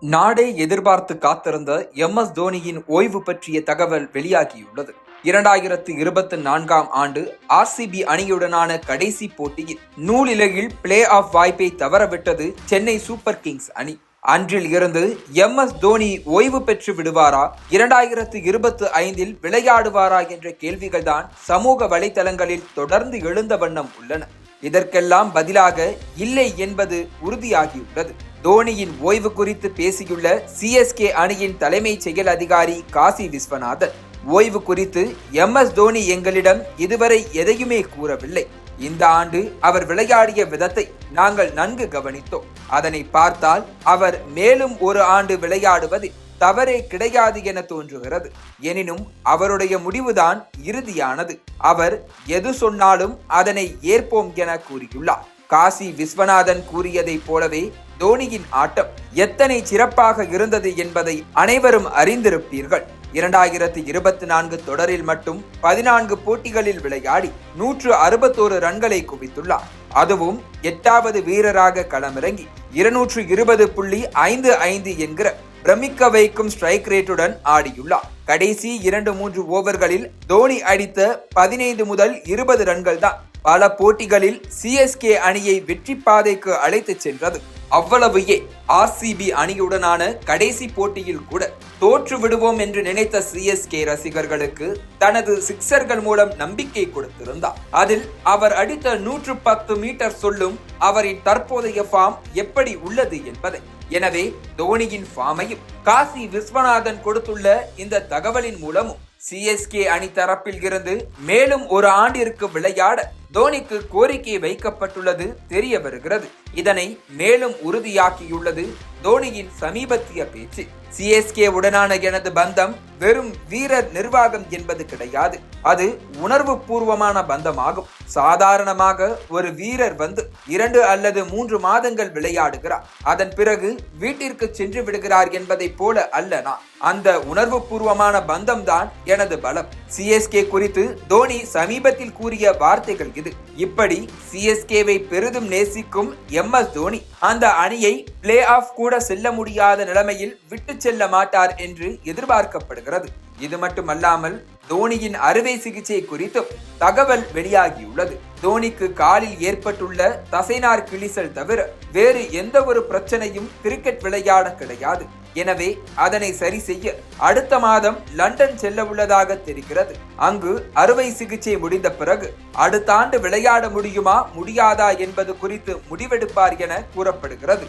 நாடே எதிர்பார்த்து காத்திருந்த எம் எஸ் தோனியின் ஓய்வு பற்றிய தகவல் வெளியாகியுள்ளது. இரண்டாயிரத்து இருபத்தி நான்காம் ஆண்டு ஆர்சிபி அணியுடனான கடைசி போட்டியில் நூலிலகில் பிளே ஆஃப் வாய்ப்பை தவறவிட்டது சென்னை சூப்பர் கிங்ஸ் அணி. அன்றில் இருந்து எம் எஸ் தோனி ஓய்வு பெற்று விடுவாரா? இரண்டாயிரத்து இருபத்தி ஐந்தில் விளையாடுவாரா என்ற கேள்விகள்தான் சமூக வலைதளங்களில் தொடர்ந்து எழுந்த வண்ணம் உள்ளன. இதற்கெல்லாம் பதிலாக இல்லை என்பது உறுதியாகியுள்ளது. தோனியின் ஓய்வு குறித்து பேசியுள்ள சிஎஸ்கே அணியின் தலைமைச் செயல் அதிகாரி காசி விஸ்வநாதன் ஓய்வு குறித்து எம் எஸ் தோனி எங்களிடம் இதுவரை எதையுமே கூறவில்லை. இந்த ஆண்டு அவர் விளையாடிய விதத்தை நாங்கள் நன்கு கவனித்தோம். அதனை பார்த்தால் அவர் மேலும் ஒரு ஆண்டு விளையாடுவது தவறே கிடையாது என தோன்றுகிறது. எனினும் அவருடைய முடிவுதான் இறுதியானது. அவர் எது சொன்னாலும் அதனை ஏற்போம் என கூறியுள்ளார். காசி விஸ்வநாதன் கூறியதைப் போலவே தோனியின் ஆட்டம் எத்தனை சிறப்பாக இருந்தது என்பதை அனைவரும் அறிந்திருப்பீர்கள். இரண்டாயிரத்தி இருபத்தி நான்கு தொடரில் மட்டும் பதினான்கு போட்டிகளில் விளையாடி நூற்று அறுபத்தோரு ரன்களை குவித்துள்ளார். அதுவும் எட்டாவது வீரராக களமிறங்கி இருநூற்று இருபது புள்ளி ஐந்து ஐந்து என்கிற பிரமிக்க வைக்கும் ஸ்ட்ரைக் ரேட்டுடன் ஆடியுள்ளார். கடைசி இரண்டு மூன்று ஓவர்களில் தோனி அடித்த பதினைந்து முதல் இருபது ரன்கள் தான் பல போட்டிகளில் சிஎஸ்கே அணியை வெற்றி பாதைக்கு அழைத்துச் சென்றது. அவ்வளவு ஏ ஆர்சிபி அணியுடனான கடைசி போட்டியில் கூட தோற்று விடுவோம் என்று நினைத்த சிஎஸ்கே ரசிகர்களுக்கு தனது சிக்சர்கள் மூலம் நம்பிக்கை கொடுத்திருந்தார். அதில் அவர் அடித்த நூற்று பத்து மீட்டர் சொல்லும் அவரின் தற்போதைய ஃபார்ம் எப்படி உள்ளது என்பதை. எனவே தோனியின் ஃபார்மையும் காசி விஸ்வநாதன் கொடுத்துள்ள இந்த தகவலின் மூலமும் சிஎஸ்கே அணி தரப்பில் இருந்து மேலும் ஒரு ஆண்டிற்கு விளையாட தோனிக்கு கோரிக்கை வைக்கப்பட்டுள்ளது தெரிய வருகிறது. இதனை மேலும் உறுதியாக்கியுள்ளது தோனியின் சமீபத்திய பேச்சு. சிஎஸ்கே உடனான எனது பந்தம் வெறும் வீரர் நிர்வாகம் என்பது கிடையாது. அது உணர்வு பூர்வமான பந்தமாகும். சாதாரணமாக ஒரு வீரர் வந்து இரண்டு அல்லது மூன்று மாதங்கள் விளையாடுகிறார். அதன் பிறகு வீட்டிற்கு சென்று விடுகிறார் என்பதைப் போல அல்ல நான். அந்த உணர்வு பூர்வமான பந்தம் தான் எனது பலம் சிஎஸ்கே குறித்து தோனி சமீபத்தில் கூறிய வார்த்தைகள் இருக்குது இப்படி சிஎஸ்கேவை பெரிதும் நேசிக்கும் எம் எஸ் தோனி அந்த அணியை பிளே ஆஃப் கூட செல்ல முடியாத நிலைமையில் விட்டு செல்ல மாட்டார் என்று எதிர்பார்க்கப்படுகிறது. இது மட்டுமல்லாமல் தோனியின் அறுவை சிகிச்சை குறித்தும் தகவல் வெளியாகியுள்ளது. தோனிக்கு காலில் ஏற்பட்டுள்ள தசைனார் கிழிசல் தவிர வேறு எந்த ஒரு பிரச்சனையும் கிரிக்கெட் விளையாட கிடையாது. எனவே அதனை சரி செய்ய அடுத்த மாதம் லண்டன் செல்ல உள்ளதாக தெரிகிறது. அங்கு அறுவை சிகிச்சை முடிந்த பிறகு அடுத்த ஆண்டு விளையாட முடியுமா முடியாதா என்பது குறித்து முடிவெடுப்பார் என கூறப்படுகிறது.